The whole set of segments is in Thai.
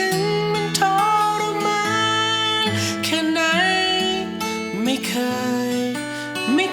ง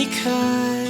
离开。